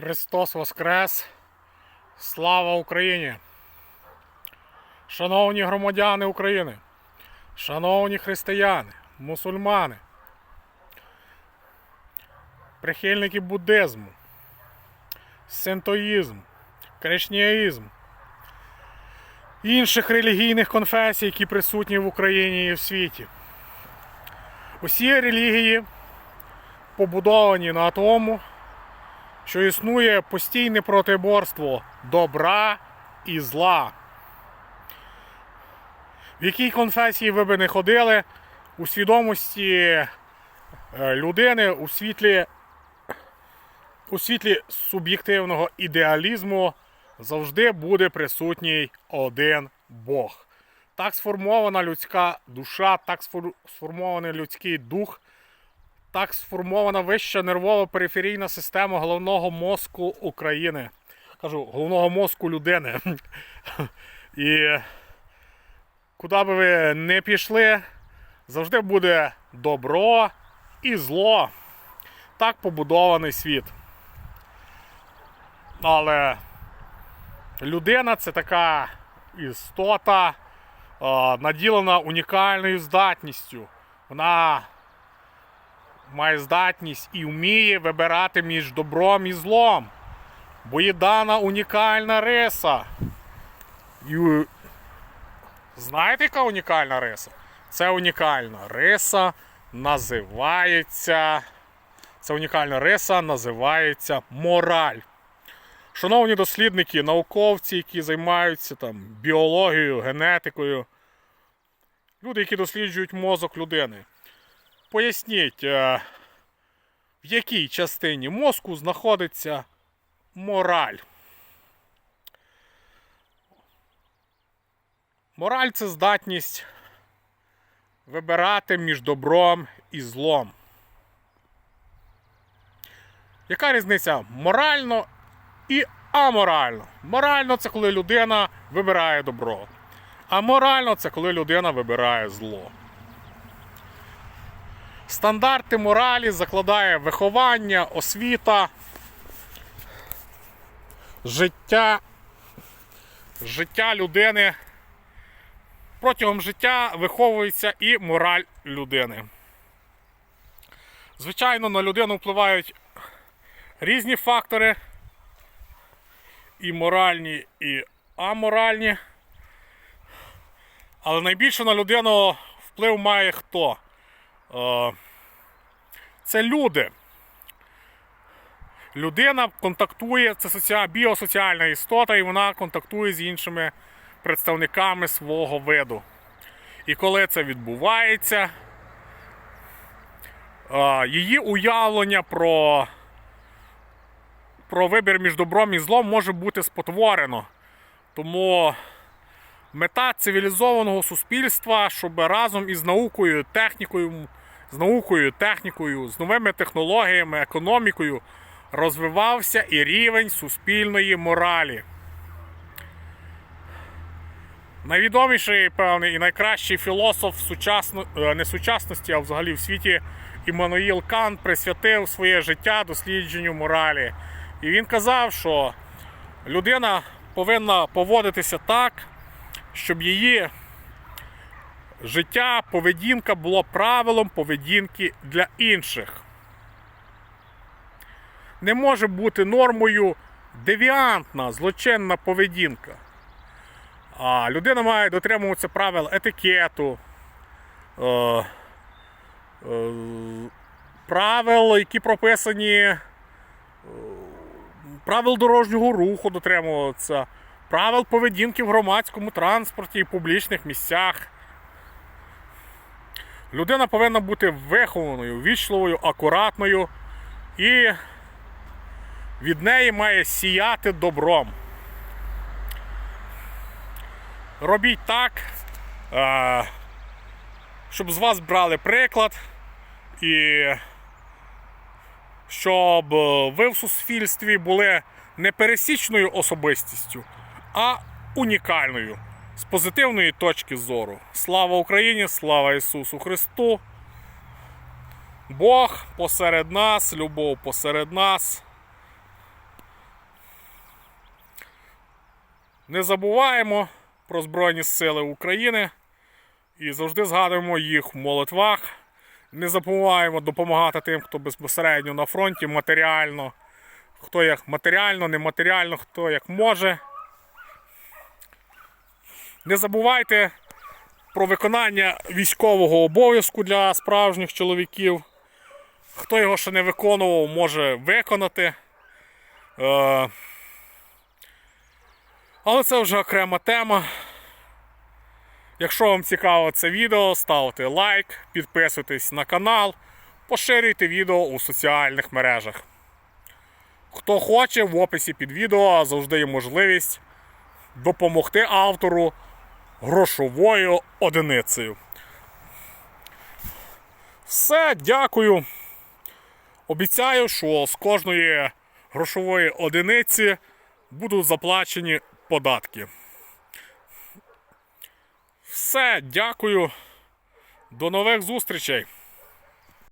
Христос Воскрес! Слава Україні! Шановні громадяни України, шановні християни, мусульмани, прихильники буддизму, синтоїзм, кришніаїзм, інших релігійних конфесій, які присутні в Україні і в світі. Усі релігії побудовані на тому, що існує постійне протиборство добра і зла. В якій конфесії ви би не ходили, у свідомості е, людини у світлі, у світлі суб'єктивного ідеалізму завжди буде присутній один Бог. Так сформована людська душа, так сформований людський дух, так сформована вища нервово-периферійна система головного мозку України. Кажу, головного мозку людини. І куди би ви не пішли, завжди буде добро і зло. Так побудований світ. Але людина це така істота, наділена унікальною здатністю. Вона має здатність і вміє вибирати між добром і злом. Бо є дана унікальна риса. І... Знаєте, яка унікальна риса? Це унікальна риса називається. Це унікальна риса називається мораль. Шановні дослідники, науковці, які займаються там біологією, генетикою, люди, які досліджують мозок людини. Поясніть, е, в якій частині мозку знаходиться мораль. Мораль це здатність вибирати між добром і злом. Яка різниця морально і аморально? Морально це коли людина вибирає добро. А морально це коли людина вибирає зло. Стандарти моралі закладає виховання, освіта, життя, життя людини. Протягом життя виховується і мораль людини. Звичайно, на людину впливають різні фактори, і моральні, і аморальні. Але найбільше на людину вплив має хто? Е, Це люди. Людина контактує, це біосоціальна істота, і вона контактує з іншими представниками свого виду. І коли це відбувається, е, її уявлення про, про вибір між добром і злом може бути спотворено. Тому мета цивілізованого суспільства, щоб разом із наукою, технікою, з наукою, технікою, з новими технологіями, економікою розвивався і рівень суспільної моралі. Найвідоміший, певний, і найкращий філософ сучасно, е, не сучасності, а взагалі в світі Іммануїл Кант присвятив своє життя дослідженню моралі. І він казав, що людина повинна поводитися так, щоб її життя, поведінка було правилом поведінки для інших. Не може бути нормою девіантна, злочинна поведінка. А людина має дотримуватися правил етикету, е, е, правил, які прописані, е, правил дорожнього руху дотримуватися, правил поведінки в громадському транспорті і публічних місцях. Людина повинна бути вихованою, вічливою, акуратною і від неї має сіяти добром. Робіть так, е, щоб з вас брали приклад, і щоб е, ви в суспільстві були не пересічною особистістю, а унікальною з позитивної точки зору. Слава Україні, слава Ісусу Христу. Бог посеред нас, любов посеред нас. Не забуваємо про Збройні Сили України і завжди згадуємо їх в молитвах. Не забуваємо допомагати тим, хто безпосередньо на фронті матеріально, хто як матеріально, нематеріально, хто як може. Не забувайте про виконання військового обов'язку для справжніх чоловіків. Хто його ще не виконував, може виконати. Е, Але це вже окрема тема. Якщо вам цікаво це відео, ставте лайк, підписуйтесь на канал, поширюйте відео у соціальних мережах. Хто хоче, в описі під відео завжди є можливість допомогти автору грошовою одиницею. Все, дякую. Обіцяю, що з кожної грошової одиниці будуть заплачені податки. Все, дякую. До нових зустрічей.